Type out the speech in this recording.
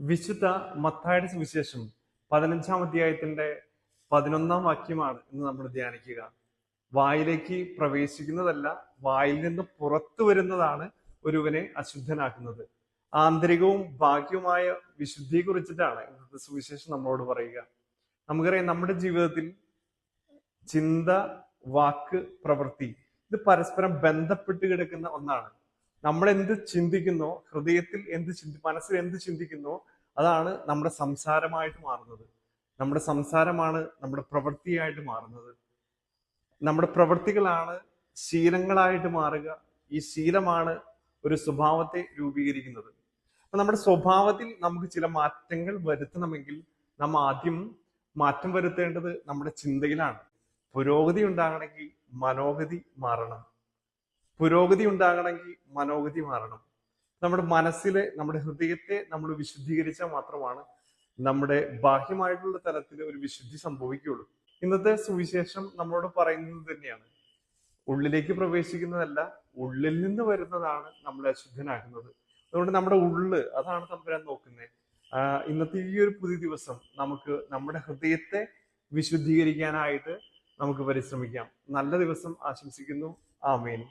വിശുദ്ധ മത്തായുടെ സുവിശേഷം പതിനഞ്ചാം അധ്യായത്തിന്റെ പതിനൊന്നാം വാക്യമാണ് ഇന്ന് നമ്മൾ ധ്യാനിക്കുക. വായിലേക്ക് പ്രവേശിക്കുന്നതല്ല വായിൽ നിന്ന് പുറത്തു വരുന്നതാണ് ഒരുവനെ അശുദ്ധനാക്കുന്നത്. ആന്തരികവും ഭാഗ്യവുമായ വിശുദ്ധിയെ കുറിച്ചിട്ടാണ് ഇന്നത്തെ സുവിശേഷം നമ്മളോട് പറയുക. നമുക്കറിയാം നമ്മുടെ ജീവിതത്തിൽ ചിന്ത വാക്ക് പ്രവൃത്തി ഇത് പരസ്പരം ബന്ധപ്പെട്ട് കിടക്കുന്ന ഒന്നാണ്. നമ്മൾ എന്ത് ചിന്തിക്കുന്നോ? ഹൃദയത്തിൽ എന്ത് ചിന്തി മനസ്സിൽ എന്ത് ചിന്തിക്കുന്നോ? അതാണ് നമ്മുടെ സംസാരമായിട്ട് മാറുന്നത്. നമ്മുടെ സംസാരമാണ് നമ്മുടെ പ്രവൃത്തിയായിട്ട് മാറുന്നത്. നമ്മുടെ പ്രവൃത്തികളാണ് ശീലങ്ങളായിട്ട് മാറുക. ഈ ശീലമാണ് ഒരു സ്വഭാവത്തെ രൂപീകരിക്കുന്നത്. അപ്പൊ നമ്മുടെ സ്വഭാവത്തിൽ നമുക്ക് ചില മാറ്റങ്ങൾ വരുത്തണമെങ്കിൽ നാം ആദ്യം മാറ്റം വരുത്തേണ്ടത് നമ്മുടെ ചിന്തയിലാണ്. പുരോഗതി ഉണ്ടാകണമെങ്കിൽ മനോഗതി മാറണം. പുരോഗതി ഉണ്ടാകണമെങ്കിൽ മനോഗതി മാറണം. നമ്മുടെ മനസ്സിലെ നമ്മുടെ ഹൃദയത്തെ നമ്മൾ വിശുദ്ധീകരിച്ചാൽ മാത്രമാണ് നമ്മുടെ ബാഹ്യമായിട്ടുള്ള തലത്തിൽ ഒരു വിശുദ്ധി സംഭവിക്കുകയുള്ളൂ. ഇന്നത്തെ സുവിശേഷം നമ്മളോട് പറയുന്നത് തന്നെയാണ്. ഉള്ളിലേക്ക് പ്രവേശിക്കുന്നതല്ല ഉള്ളിൽ നിന്ന് വരുന്നതാണ് നമ്മളെ അശുദ്ധനാക്കുന്നത് അതുകൊണ്ട് നമ്മുടെ ഉള്ള് അതാണ് തമ്പുരാൻ നോക്കുന്നത്. ഇന്നത്തെ ഈ ഒരു പുതിയ ദിവസം നമുക്ക് നമ്മുടെ ഹൃദയത്തെ വിശുദ്ധീകരിക്കാനായിട്ട് നമുക്ക് പരിശ്രമിക്കാം. നല്ല ദിവസം ആശംസിക്കുന്നു. ആമേൻ.